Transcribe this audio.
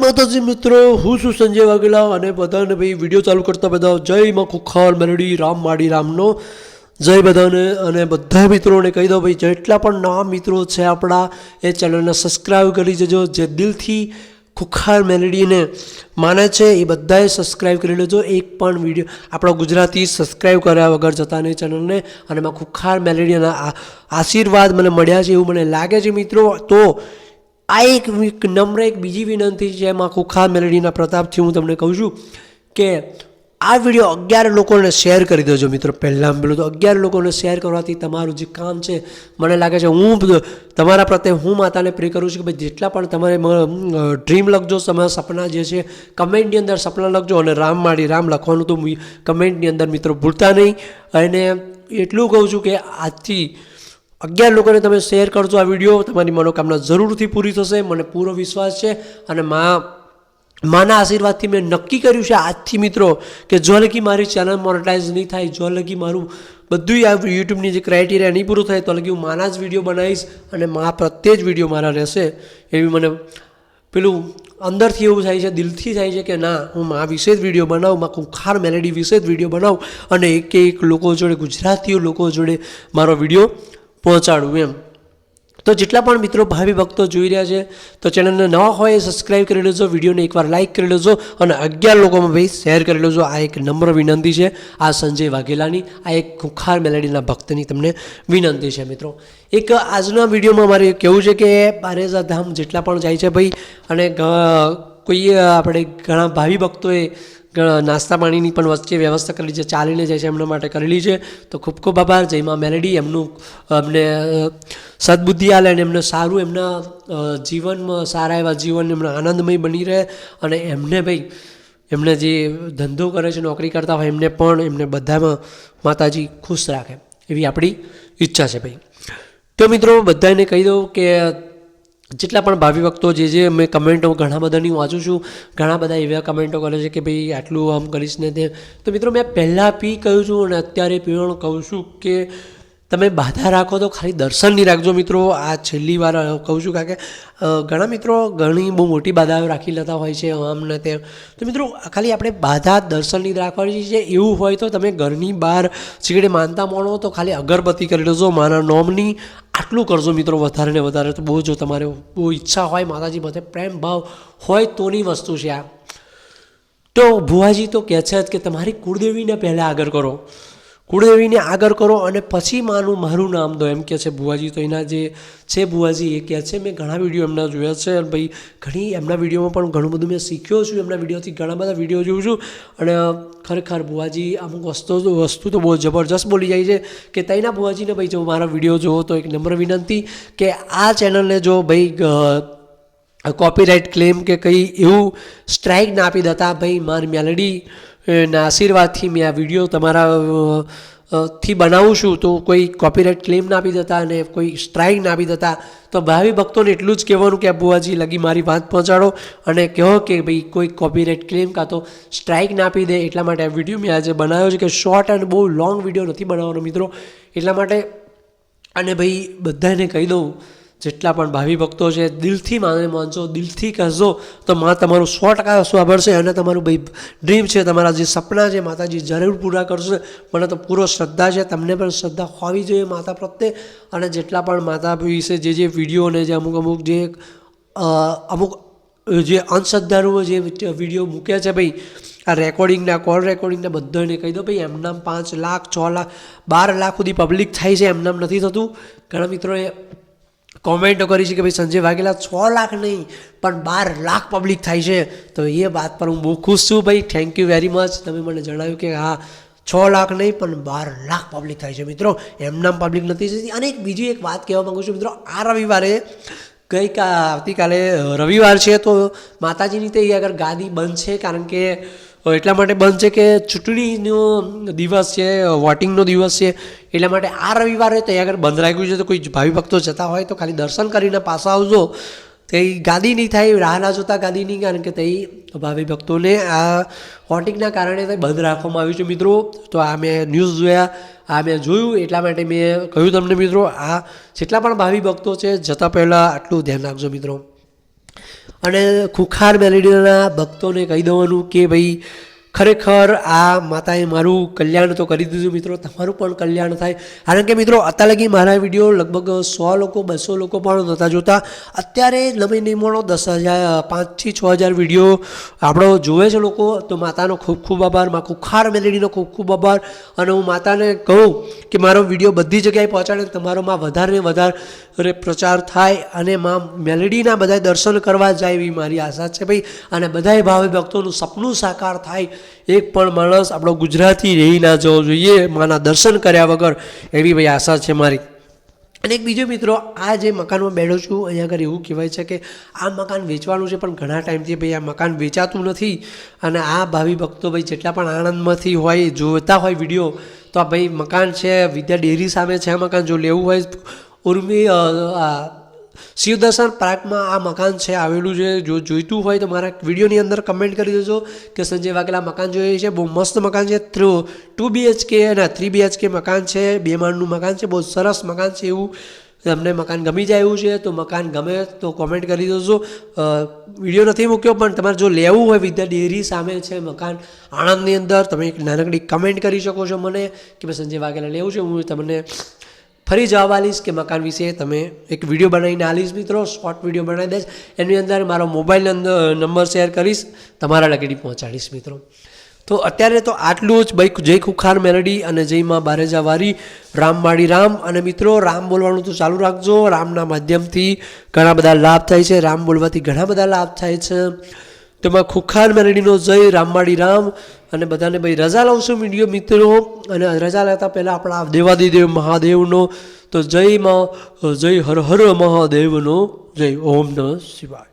માતાજી મિત્રો, હું છું સંજય વાઘેલા અને બધાને ભાઈ વીડિયો ચાલુ કરતા બધા જય માં ખુખાર મેલડી, રામ માડી, રામનો જય બધાને. અને બધા મિત્રોને કહી દો ભાઈ, જેટલા પણ નવા મિત્રો છે આપણા, એ ચેનલને સબસ્ક્રાઈબ કરી દેજો. જે દિલથી ખુખાર મેલેડીને માને છે, એ બધાએ સબસ્ક્રાઈબ કરી લેજો. એક પણ વીડિયો આપણો ગુજરાતી સબસ્ક્રાઈબ કર્યા વગર જતા નહીં ચેનલને. અને એમાં ખુખાર મેલેડીના આશીર્વાદ મને મળ્યા છે એવું મને લાગે છે મિત્રો. તો આ એક નમ્ર એક બીજી વિનંતી છે એમાં ખુખા મેલેડીના પ્રતાપથી હું તમને કહું છું કે આ વીડિયો અગિયાર લોકોને શેર કરી દેજો મિત્રો. પહેલાં પેલું તો અગિયાર લોકોને શેર કરવાથી તમારું જે કામ છે, મને લાગે છે હું તમારા પ્રત્યે હું માતાને પ્રે કરું છું કે ભાઈ જેટલા પણ તમારે ડ્રીમ લખજો તમારા સપના જે છે કમેન્ટની અંદર સપના લખજો અને રામ માડી રામ લખવાનું તો કમેન્ટની અંદર મિત્રો ભૂલતા નહીં. અને એટલું કહું છું કે આજથી અગિયાર લોકોને તમે શેર કરજો આ વીડિયો તમારી મનોકામના જરૂરથી પૂરી થશે. મને પૂરો વિશ્વાસ છે અને મા, માના આશીર્વાદથી મેં નક્કી કર્યું છે આજથી મિત્રો કે જો લગી મારી ચેનલ મોનેટાઇઝ નહીં થાય, જો લગી મારું બધું આ યુટ્યુબની જે ક્રાઇટેરિયા નહીં પૂરું થાય, તો લગી હું માના જ વીડિયો બનાવીશ અને મા પ્રત્યે જ વીડિયો મારા રહેશે. એવી મને પેલું અંદરથી એવું થાય છે, દિલથી થાય છે કે ના, હું મા વિશે જ વીડિયો બનાવું, મા કુખાર મેલેડી વિશે જ વીડિયો બનાવું અને એક એક લોકો જોડે ગુજરાતીઓ લોકો જોડે મારો વીડિયો પહોંચાડું એમ. તો જેટલા પણ મિત્રો ભાવિ ભક્તો જોઈ રહ્યા છે, તો ચેનલને નવા હોય એ સબસ્ક્રાઈબ કરી લેજો, વિડીયોને એકવાર લાઇક કરી લેજો અને અગિયાર લોકોમાં ભાઈ શેર કરી લેજો. આ એક નમ્ર વિનંતી છે. આ સંજય વાઘેલાની, આ એક ખુખાર મેલેડીના ભક્તની તમને વિનંતી છે મિત્રો. એક આજના વિડીયોમાં મારે કહેવું છે કે બારેજા ધામ જેટલા પણ જાય છે ભાઈ, અને કોઈ આપણે ઘણા ભાવિ ભક્તોએ નાસ્તા પાણીની પણ વચ્ચે વ્યવસ્થા કરેલી છે, ચાલીને જાય છે એમના માટે કરેલી છે. તો ખૂબ ખૂબ આભાર. જયમાં મેલેડી. એમનું, અમને સદબુદ્ધિ આલે અને એમને સારું એમના જીવનમાં સારા એવા જીવન એમના આનંદમય બની રહે અને એમને ભાઈ, એમને જે ધંધો કરે છે, નોકરી કરતા હોય એમને પણ એમને બધામાં માતાજી ખુશ રાખે એવી આપણી ઈચ્છા છે ભાઈ. તો મિત્રો, બધાને કહી દઉં કે જેટલા પણ ભાવિ ભક્તો જે જે મેં કમેન્ટો ઘણા બધાની વાંચું છું, ઘણા બધા એવા કમેન્ટો કરે છે કે ભાઈ આટલું આમ કરીશ ને તે. તો મિત્રો, મેં પહેલાં પી કહ્યું છું અને અત્યારે પીવાનું કહું છું કે તમે બાધા રાખો તો ખાલી દર્શનની રાખજો મિત્રો. આ છેલ્લી વાર કહું છું કારણ કે ઘણા મિત્રો ઘણી બહુ મોટી બાધાઓ રાખી લેતા હોય છે, આમ ને તેમ. તો મિત્રો, ખાલી આપણે બાધા દર્શનની રાખવાની છે એવું હોય તો તમે ઘરની બહાર સીગડે માનતા માણો તો ખાલી અગરબત્તી કરી લેજો, મારા નોમની આટલું કરજો મિત્રો વધારે ને વધારે. તો બહુ જો તમારે બહુ ઈચ્છા હોય, માતાજી માટે પ્રેમ ભાવ હોય તોની વસ્તુ છે આ. તો ભુવાજી તો કહે છે જ કે તમારી કુળદેવીને પહેલાં આગળ કરો. કુળદેવીને આગળ કરો અને પછી માનું મારું નામ દો. એમ કહે છે ભુવાજી. તો એના જે છે ભુવાજી એ કહે છે, મેં ઘણા વીડિયો એમના જોયા છે અને ભાઈ ઘણી એમના વિડીયોમાં પણ ઘણું બધું મેં શીખ્યો છું. એમના વિડીયોથી ઘણા બધા વીડિયો જોઉં છું. અને ખરેખર ભુવાજી અમુક વસ્તુ વસ્તુ તો બહુ જબરજસ્ત બોલી જાય છે કે તઈના ભુવાજીને ભાઈ જો મારા વીડિયો જોવો તો એક નમ્ર વિનંતી કે આ ચેનલને જો ભાઈ કોપીરાઇટ ક્લેમ કે કંઈ એવું સ્ટ્રાઇક ના આપી દેતા, ભાઈ મારી મેલેડી ના આશીર્વાદથી મેં આ વીડિયો તમારા થી બનાવું છું તો કોઈ કોપીરાઇટ ક્લેમ ના આપી દેતા અને કોઈ સ્ટ્રાઇક ના આપી દેતા, તો ભાવિ ભક્તોને એટલું જ કહેવાનું કે બુઆજી લગી મારી વાત પહોંચાડો અને કહો કે ભાઈ કોઈ કોપીરાઇટ ક્લેમ કાં તો સ્ટ્રાઇક ના આપી દે, એટલા માટે આ વીડિયો મેં આજે બનાવ્યો છે કે શોર્ટ અને બહુ લોંગ વીડિયો નથી બનાવવાનો મિત્રો. એટલા માટે, અને ભાઈ બધાને કહી દઉં જેટલા પણ ભાવિ ભક્તો છે, દિલથી માને માનજો, દિલથી કહેજો, તો માં તમારું સો ટકા સાંભળશે અને તમારું ભાઈ ડ્રીમ છે, તમારા જે સપના છે, માતાજી જરૂર પૂરા કરશે. મને તો પૂરો શ્રદ્ધા છે, તમને પણ શ્રદ્ધા હોવી જોઈએ માતા પ્રત્યે. અને જેટલા પણ માતા વિશે જે જે વીડિયો અને જે અમુક અમુક જે અમુક જે અંધશ્રદ્ધાળુઓ જે વીડિયો મૂક્યા છે ભાઈ, આ રેકોર્ડિંગના કોલ રેકોર્ડિંગના બધાને કહી દો ભાઈ, એમનામ પાંચ લાખ, છ લાખ, બાર લાખ સુધી પબ્લિક થાય છે, એમનામ નથી થતું. ઘણા મિત્રોએ કોમેન્ટો કરી છે કે ભાઈ સંજય વાઘેલા છ લાખ નહીં, પણ બાર લાખ પબ્લિક થાય છે. તો એ વાત પર હું બહુ ખુશ છું ભાઈ. થેન્ક યુ વેરી મચ તમે મને જણાવ્યું કે હા, છ લાખ નહીં, પણ બાર લાખ પબ્લિક થાય છે. મિત્રો, એમનામ પબ્લિક નથી જતી અને એક બીજી એક વાત કહેવા માગું છું. મિત્રો, આ રવિવારે ગઈ આવતીકાલે રવિવાર છે, તો માતાજીની તે આગળ ગાદી બંધ છે, કારણ કે એટલા માટે બંધ છે કે ચૂંટણીનો દિવસ છે વોટિંગનો દિવસ છે, એટલા માટે આ રવિવારે તો આગળ બંધ રાખ્યું છે તો કોઈ ભાવિ ભક્તો જતા હોય તો ખાલી દર્શન કરીને પાછા આવજો. તે ગાદી નહીં થાય, રાહ ના જોતા ગાદી નહીં, કારણ કે તે ભાવિ ભક્તોને આ વોટિંગના કારણે તે બંધ રાખવામાં આવ્યું છે. મિત્રો, તો આ મેં ન્યૂઝ જોયા, આ મેં જોયું, એટલા માટે મેં કહ્યું તમને, મિત્રો, આ જેટલા પણ ભાવિ ભક્તો છે, જતા પહેલાં આટલું ધ્યાન રાખજો, મિત્રો. અને ખુખાર મેલેડીના ભક્તોને કહી દેવાનું કે ભાઈ, ખરેખર આ માતાએ મારું કલ્યાણ તો કરી દીધું મિત્રો, તમારું પણ કલ્યાણ થાય. કારણ કે મિત્રો, અત્યાર મારા વીડિયો લગભગ સો લોકો, બસો લોકો પણ નહોતા જોતા. અત્યારે નવી નિમણો દસ હજાર, પાંચથી છ હજાર વીડિયો આપણો જોવે છે લોકો. તો માતાનો ખૂબ ખૂબ આભાર, મા ખુખાર મેલેડીનો ખૂબ ખૂબ આભાર. અને હું માતાને કહું કે મારો વીડિયો બધી જગ્યાએ પહોંચાડે તમારો માં વધારે ને વધારે પ્રચાર થાય અને માં મેલડીના બધા દર્શન કરવા જાય એવી મારી આશા છે ભાઈ. અને બધાય ભાવે ભક્તોનું સપનું સાકાર થાય એક પણ માણસ આપણો ગુજરાતી રહી ના જવો જોઈએ, માના દર્શન કર્યા વગર એવી ભાઈ આશા છે મારી. અને એક બીજો મિત્રો, આ જે મકાનમાં બેઠો છું, અહીંયા આગળ એવું કહેવાય છે કે આ મકાન વેચવાનું છે, પણ ઘણા ટાઈમથી ભાઈ આ મકાન વેચાતું નથી. અને આ ભાવિ ભક્તો ભાઈ જેટલા પણ આણંદમાંથી હોય, જોતા હોય વીડિયો, તો આ ભાઈ મકાન છે, વિદ્યા ડેરી સામે છે આ મકાન, જો લેવું હોય ઉર્મી આ શિવદર્શન પાર્કમાં આ મકાન છે, આવેલું છે. જો જોઈતું હોય તો મારા વિડીયોની અંદર કમેન્ટ કરી દેજો કે સંજય વાઘેલા મકાન જોઈએ છે. બહુ મસ્ત મકાન છે. ટુ બીએચકે અને થ્રી બીએચકે મકાન છે. બે માળનું મકાન છે. બહુ સરસ મકાન છે એવું તમને મકાન ગમી જાય એવું છે તો મકાન ગમે તો કોમેન્ટ કરી દેજો. વીડિયો નથી મૂક્યો પણ તમારે જો લેવું હોય વિદ્યા ડેરી સામે છે મકાન આણંદની અંદર, તમે એક નાનકડી કમેન્ટ કરી શકો છો મને કે ભાઈ સંજય વાઘેલા લેવું છે. હું તમને ફરી જવાબ આલીશ કે મકાન વિશે તમે એક વીડિયો બનાવીને આલીશ મિત્રો શોર્ટ વીડિયો બનાવી દઈશ. એની અંદર મારો મોબાઈલ નંબર શેર કરીશ, તમારા લગેડી પહોંચાડીશ મિત્રો. તો અત્યારે તો આટલું જ ભાઈ જય ખુખાર મેલડી અને જયમાં બારેજા વારી રામ રામ. અને મિત્રો, રામ બોલવાનું તો ચાલુ રાખજો. રામના માધ્યમથી ઘણા બધા લાભ થાય છે. રામ બોલવાથી ઘણા બધા લાભ થાય છે. તેમાં ખુખાર મેલડીનો જય રામવાડી રામ. અને બધાને ભાઈ રજા લઉં છું વીડિયો મિત્રો. અને રજા લેતા પહેલાં આપણા દેવાદિદેવ મહાદેવનો તો જય મા, જય હર હર મહાદેવનો, જય ઓમ નમઃ શિવાય.